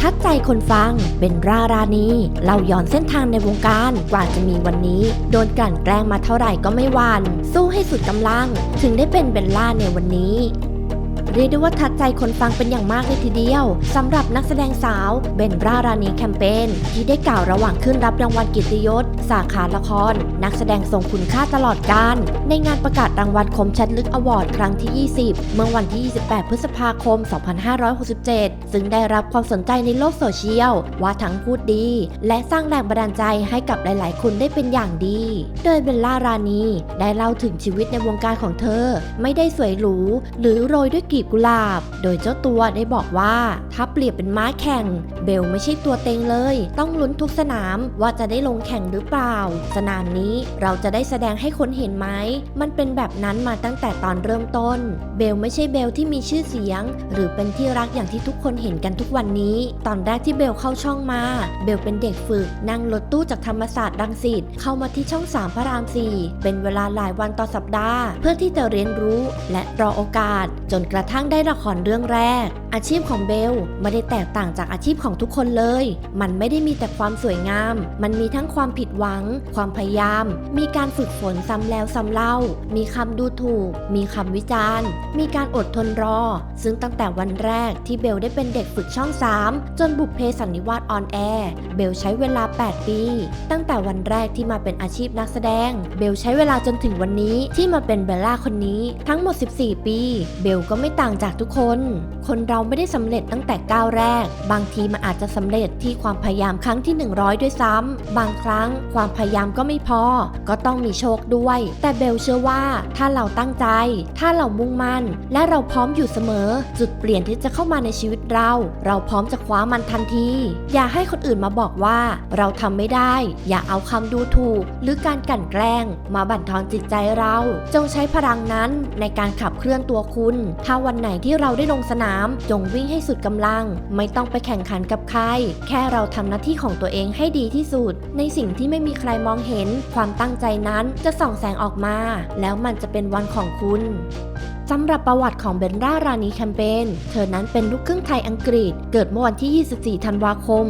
ทัดใจคนฟังเป็นรารานีเราย้อนเส้นทางในวงการกว่าจะมีวันนี้ โดนกลั่นแกล้งมาเท่าไหร่ก็ไม่หวานสู้ให้สุดกำลัง ถึงได้เป็นเบลล่าในวันนี้ เรียกได้ว่าทัดใจคนฟังเป็นอย่างมากเลยทีเดียวสำหรับนักแสดงสาวเบนรารานีแคมเปญที่ได้กล่าวระหว่างขึ้นรับรางวัลกียรติยศ สาขาละคร นักแสดงทรงคุณค่าตลอดการในงานประกาศรางวัลคมชัดลึกอวอร์ดครั้งที่ 20 เมื่อวันที่ 28 พฤษภาคม 2567 ซึ่งได้รับความสนใจในโลกโซเชียล ว่าทั้งพูดดี และสร้างแรงบันดาลใจให้กับหลาย ๆ คนได้เป็นอย่างดี โดยเบลล่ารานีได้เล่าถึงชีวิตในวงการของเธอ ไม่ได้สวยหรูหรือโรยด้วยกีบกุหลาบ โดยเจ้าตัวได้บอกว่า ถ้าเปรียบเป็นม้าแข่ง เบลไม่ใช่ตัวเต็งเลย ต้องลุ้นทุกสนามว่าจะได้ลงแข่งหรือเปล่า สนามนี้เราจะได้แสดงให้คนเห็นไหม มันเป็นแบบนั้นมาตั้งแต่ตอนเริ่มต้น เบลไม่ใช่เบลที่มีชื่อเสียง หรือเป็นที่รักอย่างที่ทุกคนเห็นกันทุกวันนี้ ตอนแรกที่เบลเข้าช่องมา เบลเป็นเด็กฝึก นั่งรถตู้จากธรรมศาสตร์รังสิตเข้ามาที่ช่อง3พระราม4เป็นเวลาหลายวันต่อสัปดาห์ เพื่อที่จะเรียนรู้และรอโอกาสจนกระทั่งได้ละครเรื่องแรกอาชีพของเบลไม่ได้แตกต่างจากอาชีพของทุกคนเลย มันไม่ได้มีแต่ความสวยงาม มันมีทั้งความผิดหวัง ความพยายาม มีการฝึกฝนซ้ำแล้วซ้ำเล่า มีคำดูถูก มีคำวิจารณ์ มีการอดทนรอ ซึ่งตั้งแต่วันแรกที่เบลได้เป็นเด็กฝึกช่อง 3 จนบุพเพสันนิวาสออนแอร์เบลใช้เวลา 8 ปี ตั้งแต่วันแรกที่มาเป็นอาชีพนักแสดง เบลใช้เวลาจนถึงวันนี้ที่มาเป็นเบลล่าคนนี้ ทั้งหมด 14 ปี เบลก็ไม่ต่างจากทุกคน คนเราราไม่ได้สำเร็จตั้งแต่ก้าวแรก บางทีมันอาจจะสำเร็จที่ความพยายามครั้งที่ 100 ด้วยซ้ำบางครั้งความพยายามก็ไม่พอ ก็ต้องมีโชคด้วย แต่เบลเชื่อว่าถ้าเราตั้งใจ ถ้าเรามุ่งมั่น และเราพร้อมอยู่เสมอ จุดเปลี่ยนที่จะเข้ามาในชีวิตเรา เราพร้อมจะคว้ามันทันที อย่าให้คนอื่นมาบอกว่า เราทำไม่ได้ อย่าเอาคำดูถูก หรือการกลั่นแกล้ง มาบั่นทอนจิตใจเรา จงใช้พลังนั้นในการขับเคลื่อนตัวคุณ ถ้าวันไหนที่เราได้ลงสนามจงวิ่งให้สุดกำลัง ไม่ต้องไปแข่งขันกับใคร แค่เราทำหน้าที่ของตัวเองให้ดีที่สุด ในสิ่งที่ไม่มีใครมองเห็น ความตั้งใจนั้นจะส่องแสงออกมา แล้วมันจะเป็นวันของคุณ สำหรับประวัติของเบนร่ารานีแคมเปญเธอนั้นเป็นลูกครึ่งไทยอังกฤษ เกิดเมื่อวันที่ 24 ธันวาคม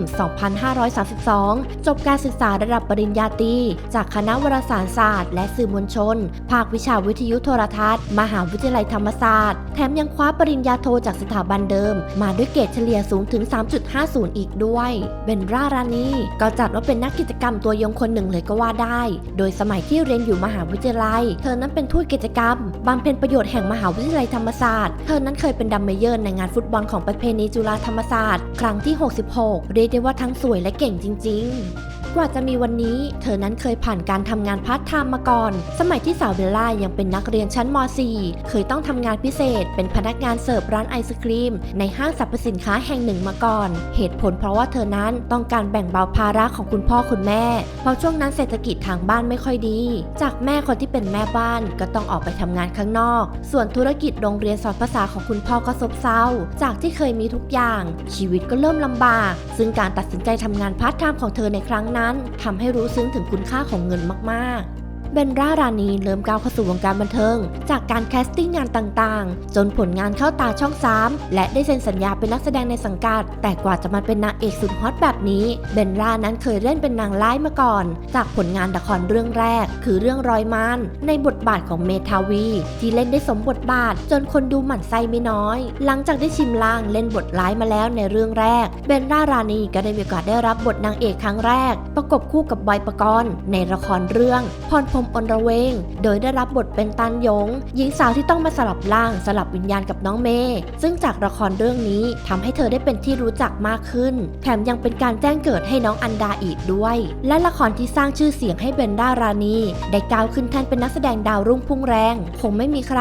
2532 จบการศึกษาระดับปริญญาตรีจากคณะวารสารศาสตร์และสื่อมวลชน ภาควิชาวิทยุโทรทัศน์ มหาวิทยาลัยธรรมศาสตร์ แถมยังคว้าปริญญาโทจากสถาบันเดิม มาด้วยเกรดเฉลี่ยสูงถึง 3.50 อีกด้วย เบนร่ารานีก็จัดว่าเป็นนักกิจกรรมตัวยงคนหนึ่งเลยก็ว่าได้ โดยสมัยที่เรียนอยู่มหาวิทยาลัย เธอนั้นเป็นทูตกิจกรรมบำเพ็ญประโยชน์แห่งมหาวิทยาลัยธรรมศาสตร์ เธอนั้นเคยเป็นดัมเมเยอร์ในงานฟุตบอลของประเพณีจุฬาธรรมศาสตร์ ครั้งที่ 66 เรียกได้ว่าทั้งสวยและเก่งจริง ๆ กว่าจะมีวันนี้ เธอนั้นเคยผ่านการทำงานพาร์ทไทม์มาก่อน สมัยที่สาวเบลล่ายังเป็นนักเรียนชั้นม .4 เคยต้องทำงานพิเศษ เป็นพนักงานเสิร์ฟร้านไอศครีม ในห้างสรรพสินค้าแห่งหนึ่งมาก่อน เหตุผลเพราะว่าเธอนั้นต้องการแบ่งเบาภาระของคุณพ่อคุณแม่ เพราะช่วงนั้นเศรษฐกิจทางบ้านไม่ค่อยดี จากแม่คนที่เป็นแม่บ้านก็ต้องออกไปทำงานข้างนอก ส่วนธุรกิจโรงเรียนสอนภาษาของคุณพ่อก็ซบเซา จากที่เคยมีทุกอย่าง ชีวิตก็เริ่มลำบาก ซึ่งการตัดสินใจทำงานพาร์ทไทม์ของเธอในครั้งนั้นทำให้รู้ซึ้งถึงคุณค่าของเงินมากๆ เบนร่ารานีเริ่มก้าวเข้าสู่วงการบันเทิง จากการแคสติ้งงานต่างๆ จนผลงานเข้าตาช่อง 3 และได้เซ็นสัญญาเป็นนักแสดงในสังกัด แต่กว่าจะมาเป็นนางเอกสุดฮอตแบบนี้ เบนร่านั้นเคยเล่นเป็นนางร้ายมาก่อน จากผลงานละครเรื่องแรก คือเรื่องรอยมานในบทบาทของเมทาวี ที่เล่นได้สมบทบาท จนคนดูหมั่นไส้ไม่น้อย หลังจากได้ชิมลางเล่นบทร้ายมาแล้วในเรื่องแรก เบนร่ารานีก็ได้มีโอกาสได้รับบทนางเอกครั้งแรก ประกบคู่กับบอยปกรณ์ในละครเรื่องพรพมอนระเวง โดยได้รับบทเป็นตันยง หญิงสาวที่ต้องมาสลับร่างสลับวิญญาณกับน้องเมย์ซึ่งจากละครเรื่องนี้ทำให้เธอได้เป็นที่รู้จักมากขึ้น แถมยังเป็นการแจ้งเกิดให้น้องอันดาอีกด้วย และละครที่สร้างชื่อเสียงให้เบนด้ารานีได้ก้าวขึ้นแท่นเป็นนักแสดงดาวรุ่งพุ่งแรง คงไม่มีใคร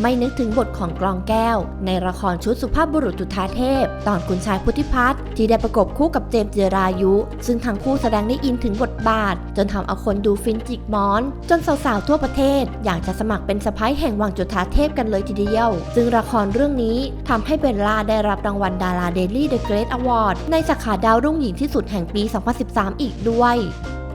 ไม่นึกถึงบทของกลองแก้ว ในละครชุดสุภาพบุรุษจุฑาเทพ ตอนคุณชายพุทธิพัฒน์ที่ได้ประกบคู่กับเจมส์เจรายุ ซึ่งทั้งคู่แสดงได้อินถึงบทบาท จนทำเอาคนดูฟินจิกมอนจนสาวๆทั่วประเทศ อยากจะสมัครเป็นสะพ้ายแห่งวังจุฑาเทพกันเลยทีเดียว ซึ่งละครเรื่องนี้ทำให้เบลล่าได้รับรางวัลดาราเดลี่เดอะเกรทอวอร์ดในสาขาดาวรุ่งหญิงที่สุดแห่งปี 2013 อีกด้วย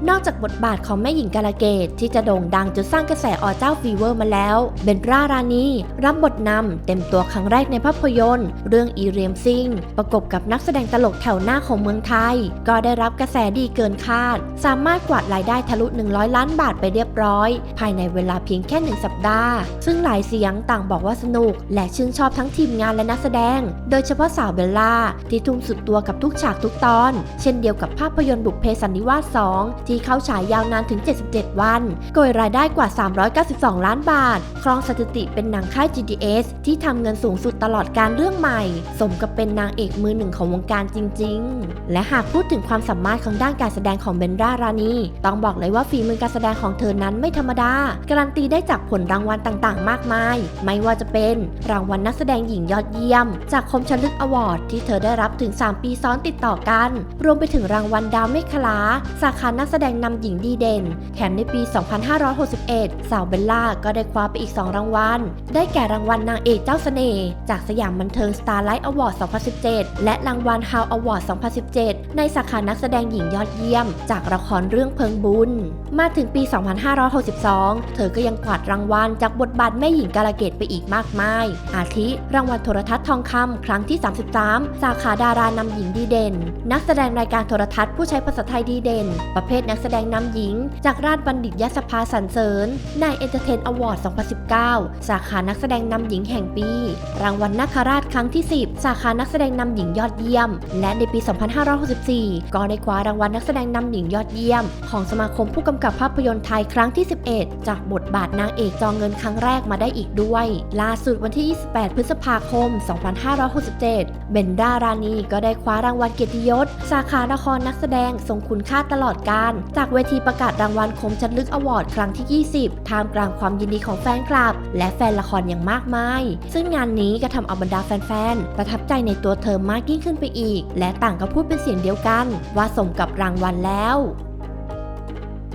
นอกจากบทบาทของแม่หญิงกาลเกตที่จะโด่งดังจนสร้างกระแสอเจ้าฟีเวอร์มาแล้ว เบนรารานีรับบทนำเต็มตัวครั้งแรกในภาพยนตร์ เรื่องอีเรียมซิงประกบกับนักแสดงตลกแถวหน้าของเมืองไทย ก็ได้รับกระแสดีเกินคาด สามารถกวาดรายได้ทะลุ 100 ล้านบาทไปเรียบร้อย ภายในเวลาเพียงแค่หนึ่งสัปดาห์ ซึ่งหลายเสียงต่างบอกว่าสนุก และชื่นชอบทั้งทีมงานและนักแสดง โดยเฉพาะสาวเบลล่าที่ทุ่มสุดตัวกับทุกฉากทุกตอน เช่นเดียวกับภาพยนตร์บุพเพสันนิวาส 2 ที่ทีเข้าฉายยาวนานถึง 77 วัน โกยรายได้กว่า 392 ล้านบาท ครองสถิติเป็นหนังค่าย GDS ที่ทำเงินสูงสุดตลอดการเรื่องใหม่ สมกับเป็นนางเอกมือหนึ่งของวงการจริง ๆ และหากพูดถึงความสามารถของด้านการแสดงของเบนรารานีต้องบอกเลยว่าฝีมือการแสดงของเธอนั้นไม่ธรรมดา การันตีได้จากผลรางวัลต่างๆ มากมาย ไม่ว่าจะเป็น รางวัลนักแสดงหญิงยอดเยี่ยม จากคมชลึกอวอร์ดที่เธอได้รับถึง 3 ปีซ้อนติดต่อกัน รวมไปถึงรางวัลดาวเมฆคลา สาขานักแสดงดงนำหญิงดีเด่น แถมในปี 2561 สาวเบลล่าก็ได้คว้าไปอีก 2 รางวัล ได้แก่รางวัลนางเอกเจ้าเสน่ห์จากสยามบันเทิง Starlight Award 2017 และรางวัล How Award 2017 ในสาขานักแสดงหญิงยอดเยี่ยม จากละครเรื่องเพิงบุญ มาถึงปี 2562 เธอก็ยังกวาดรางวัลจากบทบาทแม่หญิงกาลเกตไปอีกมากมาย อาทิ รางวัลโทรทัศน์ทองคำครั้งที่ 33 สาขาดารานำหญิงดีเด่น นักแสดงรายการโทรทัศน์ผู้ใช้ภาษาไทยดีเด่น ประเภทนักแสดงนำหญิง จากราชบัณฑิตยสภาสรรเสริญในเอนเตอร์เทนอวอร์ด 2019 สาขานักแสดงนำหญิงแห่งปี รางวัลนาคราชครั้งที่ 10 สาขานักแสดงนำหญิงยอดเยี่ยม และในปี 2564 ก็ได้คว้ารางวัลนักแสดงนำหญิงยอดเยี่ยม ของสมาคมผู้กำกับภาพยนตร์ไทยครั้งที่ 11 จากบทบาทนางเอกจองเงินครั้งแรกมาได้อีกด้วย ล่าสุดวันที่ 28 พฤษภาคม 2567 เบนดารานีก็ได้คว้ารางวัลเกียรติยศ สาขาละครนักแสดงทรงคุณค่าตลอดการจากเวทีประกาศรางวัลคมชัดลึกอวอร์ดครั้งที่ 20 ท่ามกลางความยินดีของแฟนคลับ และแฟนละครอย่างมากมาย ซึ่งงานนี้ก็ทำเอาบรรดาแฟนๆ ประทับใจในตัวเธอมากยิ่งขึ้นไปอีก และต่างก็พูดเป็นเสียงเดียวกัน ว่าสมกับรางวัลแล้ว